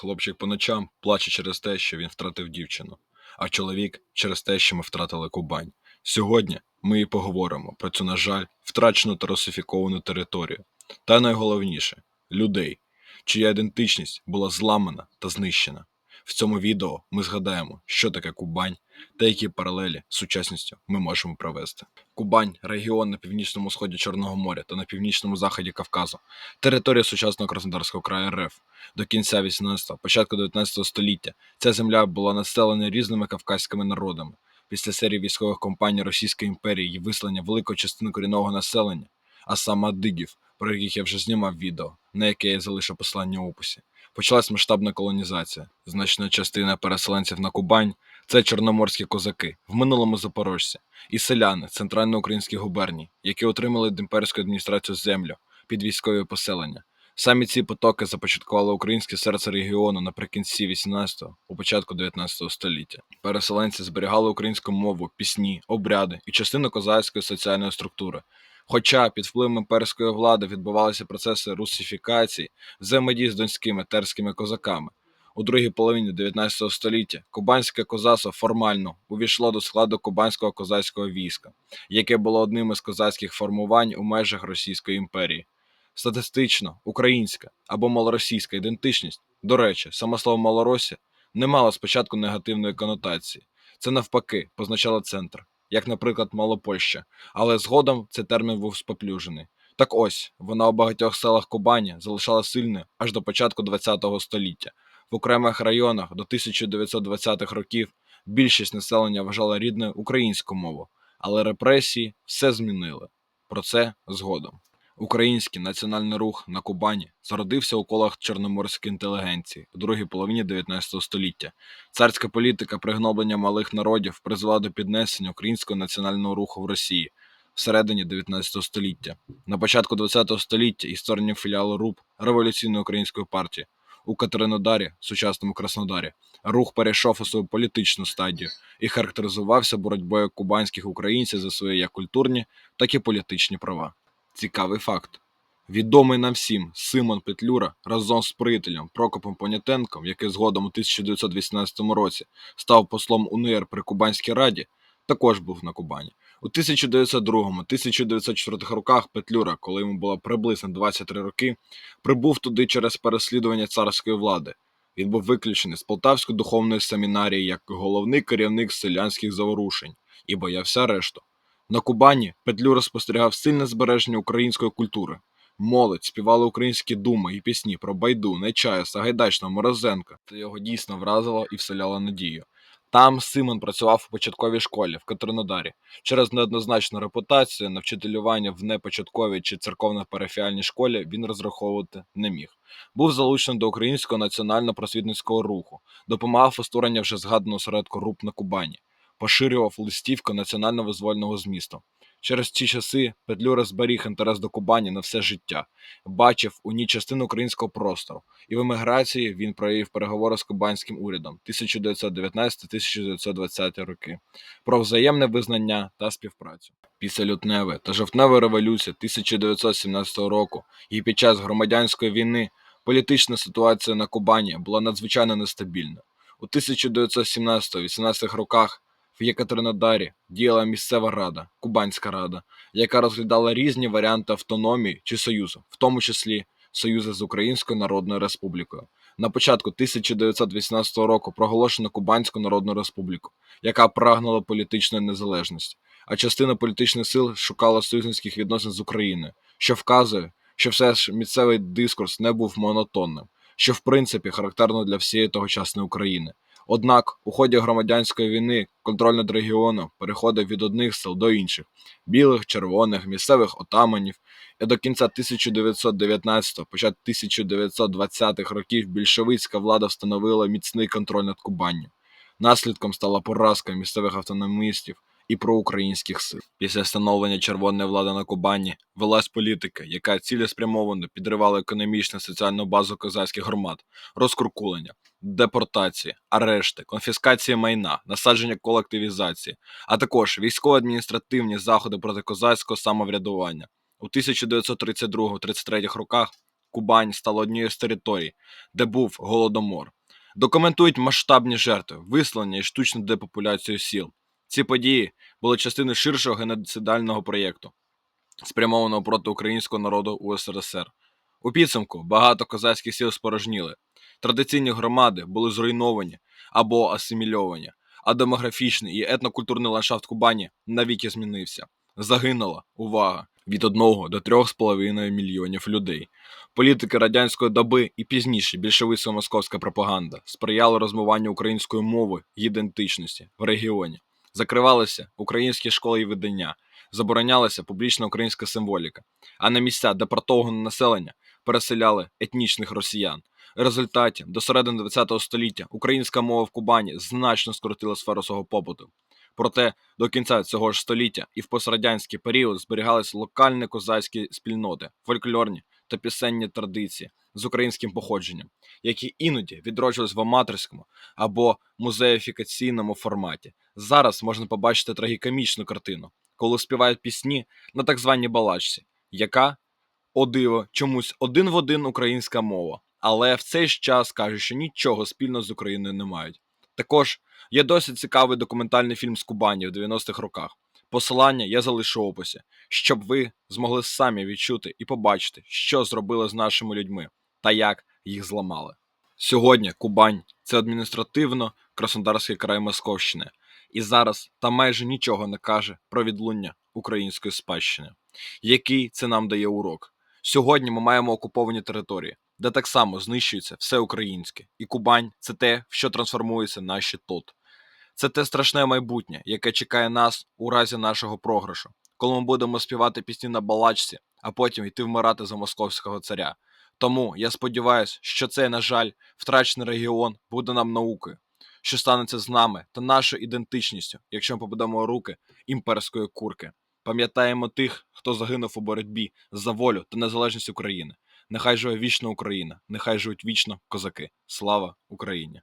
Хлопчик по ночам плаче через те, що він втратив дівчину, а чоловік через те, що ми втратили Кубань. Сьогодні ми і поговоримо про цю, на жаль, втрачену та русифіковану територію. Та найголовніше людей, чия ідентичність була зламана та знищена. В цьому відео ми згадаємо, що таке Кубань та які паралелі з сучасністю ми можемо провести. Кубань регіон на північному сході Чорного моря та на північному заході Кавказу, територія сучасного Краснодарського краю РФ. До кінця 18-го, початку 19 століття ця земля була населена різними кавказькими народами. Після серії військових кампаній Російської імперії і вислання великої частини корінного населення, а саме адигів, про яких я вже знімав відео, на яке я залишив посилання у описі. Почалась масштабна колонізація. Значна частина переселенців на Кубань це чорноморські козаки, в минулому запорожці, і селяни центральноукраїнських губерній, які отримали від імперської адміністрації землю під військові поселення. Самі ці потоки започаткували українське серце регіону наприкінці 18-го, у початку 19 століття. Переселенці зберігали українську мову, пісні, обряди і частину козацької соціальної структури. Хоча під впливом імперської влади відбувалися процеси русифікації, взаємодії з донськими терськими козаками. У другій половині 19 століття кубанське козацтво формально увійшло до складу кубанського козацького війська, яке було одним із козацьких формувань у межах Російської імперії. Статистично, українська або малоросійська ідентичність, до речі, саме слово Малоросія не мало спочатку негативної конотації. Це навпаки позначало центр, як, наприклад, Малопольща, але згодом цей термін був споплюжений. Так ось вона у багатьох селах Кубані залишала сильною аж до початку ХХ століття. В окремих районах до 1920-х років більшість населення вважала рідною українську мову, але репресії все змінили. Про це згодом. Український національний рух на Кубані зародився у колах чорноморської інтелігенції у другій половині 19 століття. Царська політика пригноблення малих народів призвела до піднесення українського національного руху в Росії всередині 19 століття. На початку 20 століття створенням філіалу РУП Революційної української партії у Катеринодарі, сучасному Краснодарі, рух перейшов у свою політичну стадію і характеризувався боротьбою кубанських українців за свої як культурні, так і політичні права. Цікавий факт. Відомий нам всім Симон Петлюра разом з приятелем Прокопом Понятенком, який згодом у 1918 році став послом УНР при Кубанській раді, також був на Кубані. У 1902-1904 роках Петлюра, коли йому було приблизно 23 роки, прибув туди через переслідування царської влади. Він був виключений з Полтавської духовної семінарії як головний керівник селянських заворушень і боявся арешту. На Кубані Петлюра спостерігав сильне збереження української культури. Молодь співала українські думи і пісні про Байду, Нечая, Сагайдачного, Морозенка. Це його дійсно вразило і вселяло надію. Там Симон працював у початковій школі в Катеринодарі. Через неоднозначну репутацію на вчителювання в непочатковій чи церковно-парафіальній школі він розраховувати не міг. Був залучений до українського національно-просвітницького руху, допомагав у створенні вже згаданого середку РУП на Кубані, поширював листівку національно-визвольного змісту. Через ці часи Петлюра зберіг інтерес до Кубані на все життя, бачив у ній частину українського простору, і в еміграції він провів переговори з кубанським урядом 1919-1920 роки про взаємне визнання та співпрацю. Після лютневої та жовтневої революції 1917 року і під час громадянської війни політична ситуація на Кубані була надзвичайно нестабільна. У 1917-18 роках в Єкатеринодарі діяла місцева рада, Кубанська рада, яка розглядала різні варіанти автономії чи союзу, в тому числі союзи з Українською Народною Республікою. На початку 1918 року проголошено Кубанську Народну Республіку, яка прагнула політичної незалежності, а частина політичних сил шукала союзницьких відносин з Україною, що вказує, що все ж місцевий дискурс не був монотонним, що в принципі характерно для всієї тогочасної України. Однак у ході громадянської війни контроль над регіоном переходив від одних сил до інших білих, червоних, місцевих отаманів, і до кінця 1919-го, початку 1920-х років більшовицька влада встановила міцний контроль над Кубанню. Наслідком стала поразка місцевих автономістів і проукраїнських сил. Після встановлення червоної влади на Кубані велась політика, яка цілеспрямовано підривала економічну соціальну базу козацьких громад, розкуркулення, депортації, арешти, конфіскації майна, насадження колективізації, а також військово-адміністративні заходи проти козацького самоврядування. У 1932-33 роках Кубань стала однією з територій, де був голодомор. Документують масштабні жертви, вислання і штучну депопуляцію сіл. Ці події були частиною ширшого геноцидального проєкту, спрямованого проти українського народу у СРСР. У підсумку багато козацьких сіл спорожніли. Традиційні громади були зруйновані або асимільовані, а демографічний і етнокультурний ландшафт Кубані навіки змінився. Загинула увага від 1 до 3,5 мільйонів людей. Політики радянської доби і пізніше більшовицька московська пропаганда сприяли розмиванню української мови і ідентичності в регіоні. Закривалися українські школи і видання, заборонялася публічна українська символіка, а на місця депортованого населення переселяли етнічних росіян. Результаті до середини ХХ століття українська мова в Кубані значно скоротила сферу свого побуту. Проте до кінця цього ж століття і в пострадянський період зберігалися локальні козацькі спільноти, фольклорні та пісенні традиції з українським походженням, які іноді відроджувались в аматорському або музеїфікаційному форматі. Зараз можна побачити трагікомічну картину, коли співають пісні на так званій балачці, яка, о диво, чомусь один в один українська мова, але в цей ж час кажуть, що нічого спільного з Україною не мають. Також є досить цікавий документальний фільм з Кубані в 90-х роках. Посилання я залишу в описі, щоб ви змогли самі відчути і побачити, що зробили з нашими людьми та як їх зламали. Сьогодні Кубань це адміністративно Краснодарський край Московщини, і зараз там майже нічого не каже про відлуння української спадщини. Який це нам дає урок? Сьогодні ми маємо окуповані території, де так само знищується все українське, і Кубань це те, в що трансформується наші тут. Це те страшне майбутнє, яке чекає нас у разі нашого програшу, коли ми будемо співати пісні на балачці, а потім йти вмирати за московського царя. Тому я сподіваюся, що цей, на жаль, втрачений регіон буде нам наукою, що станеться з нами та нашою ідентичністю, якщо ми побудемо руки імперської курки. Пам'ятаємо тих, хто загинув у боротьбі за волю та незалежність України. Нехай живе вічна Україна, нехай живуть вічно козаки. Слава Україні!